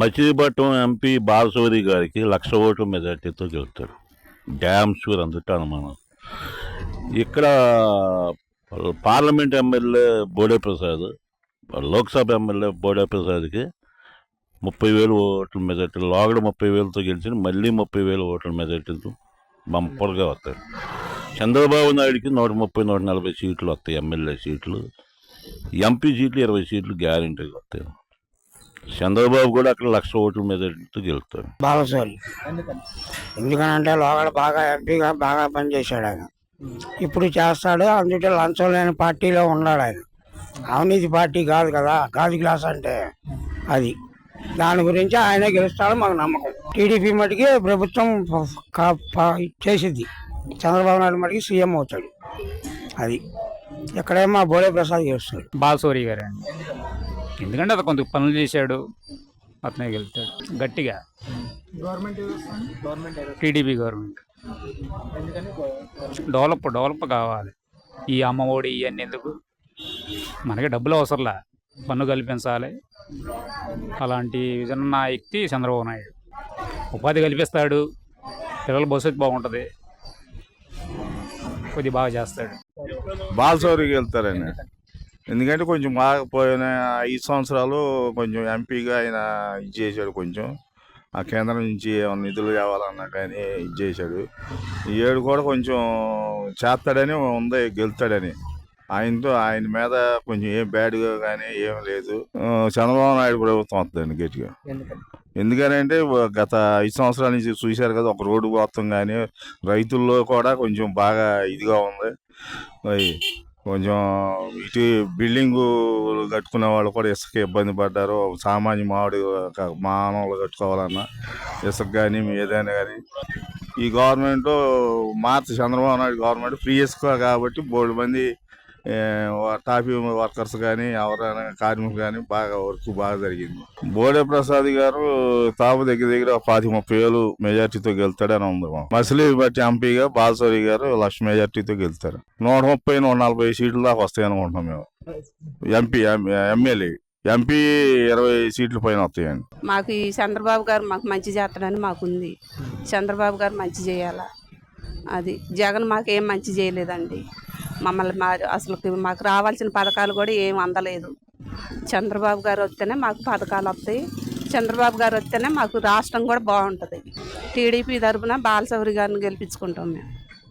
Machilipatnam MP Balashowry గారికి లక్ష ఓట్ల మెజార్టీతో గెలుస్తాడు డ్యామ్ షూర్ అందుట అనుమానం. ఇక్కడ parliament MLA Bode Prasad Lok Sabha MLA Bode ప్రసాద్కి ముప్పై వేలు ఓట్ల మెజార్టీ లోగడ ముప్పై వేలతో గెలిచి మళ్ళీ ముప్పై వేలు ఓట్ల మెజార్టీతో బంపర్గా వస్తాడు. చంద్రబాబు నాయుడికి నూట ముప్పై నూట నలభై సీట్లు వస్తాయి ఎమ్మెల్యే సీట్లు. ఎంపీ సీట్లు ఇరవై సీట్లు గ్యారెంటీగా వస్తాయి. చంద్రబాబు కూడా అక్కడ లక్ష ఓట్ల మెజార్టీతో గెలుస్తాడు. బాలసోరి ఎందుకనంటే లోగడ బాగా ఎంపీగా బాగా పనిచేశాడు ఆయన. ఇప్పుడు చేస్తాడు అందుకే లంచం లేని పార్టీలో ఉన్నాడు ఆయన. అవినీతి పార్టీ కాదు కదా గాజు గ్లాస్ అంటే అది. దాని గురించి ఆయనే గెలుస్తాడు మాకు నమ్మకం. టీడీపీ మటుకి ప్రభుత్వం చేసిద్ది. చంద్రబాబు నాయుడు మటుకి సీఎం అవుతాడు. అది. ఎక్కడేమో బోడే ప్రసాద్ గెలుస్తాడు బాలసూరి గారు ఎందుకంటే అతను కొంత పనులు చేశాడు. అతనే గెలుతాడు. గట్టిగా. TDP government. డెవలప్ డెవలప్ కావాలి. ఈ అమ్మ ఒడి ఇవన్నీ ఎందుకు? మనకి డబ్బులు అవసరంలా. పన్ను కల్పించాలి. అలాంటి విజన్ ఉన్న వ్యక్తి చంద్రబాబు నాయుడు. ఉపాధి కల్పిస్తాడు. పిల్లల భవిష్యత్తు బాగుంటుంది. కొద్ది బాగా చేస్తాడు. బాలసౌరికి వెళ్తారని. ఎందుకంటే కొంచెం బాగా పోయిన ఐదు సంవత్సరాలు కొంచెం ఎంపీగా ఆయన ఇది చేశాడు కొంచెం. ఆ కేంద్రం నుంచి ఏమైనా నిధులు కావాలన్నా కానీ ఇది చేశాడు. ఈ ఏడు కూడా కొంచెం చేస్తాడని ఉంది గెలుతాడని ఆయనతో ఆయన మీద కొంచెం ఏం బ్యాడ్గా కానీ ఏం లేదు. చంద్రబాబు నాయుడు ప్రభుత్వం వస్తుందండి గట్టిగా. ఎందుకనంటే గత ఐదు సంవత్సరాల నుంచి చూశారు కదా ఒక రోడ్డు మొత్తం కానీ రైతుల్లో కూడా కొంచెం బాగా ఇదిగా ఉంది. కొంచెం ఇటు బిల్డింగ్ కట్టుకునే వాళ్ళు కూడా ఇసుక ఇబ్బంది పడ్డారు. సామాన్య మామిడి మానవులు కట్టుకోవాలన్నా ఇసుక కానీ ఏదైనా కానీ ఈ గవర్నమెంట్ మార్చి చంద్రబాబు నాయుడు గవర్నమెంట్ ఫ్రీ ఇసుక కాబట్టి బోల్డ్ మంది టాపీ వర్కర్స్ కానీ ఎవరైనా కార్మికులు కానీ బాగా వర్క్ బాగా జరిగింది. బోడే ప్రసాద్ గారు తాపు దగ్గర దగ్గర ఒక పాతి ముప్పై వేలు మెజార్టీతో గెలుతాడని ఉంది మసిలీ బట్టి ఎంపీగా బాలసోరి గారు లక్ష మెజార్టీతో గెలుతారు. నూట ముప్పై నూట నలభై సీట్ల దాకా వస్తాయి అనుకుంటున్నాం మేము. MP MLA. ఎంపీ ఇరవై సీట్ల పైన వస్తాయండి. మాకు ఈ చంద్రబాబు గారు మాకు మంచి చేస్తాడని మాకుంది చంద్రబాబు గారు మంచి చేయాలా? అది. జగన్ మాకు ఏం మంచి చేయలేదండి. మమ్మల్ని మా అసలు మాకు రావాల్సిన పథకాలు కూడా ఏం అందలేదు. చంద్రబాబు గారు వస్తేనే మాకు పథకాలు వస్తాయి. చంద్రబాబు గారు వస్తేనే మాకు రాష్ట్రం కూడా బాగుంటుంది. టీడీపీ తరఫున బాలసౌరి గారిని గెలిపించుకుంటాం మేము.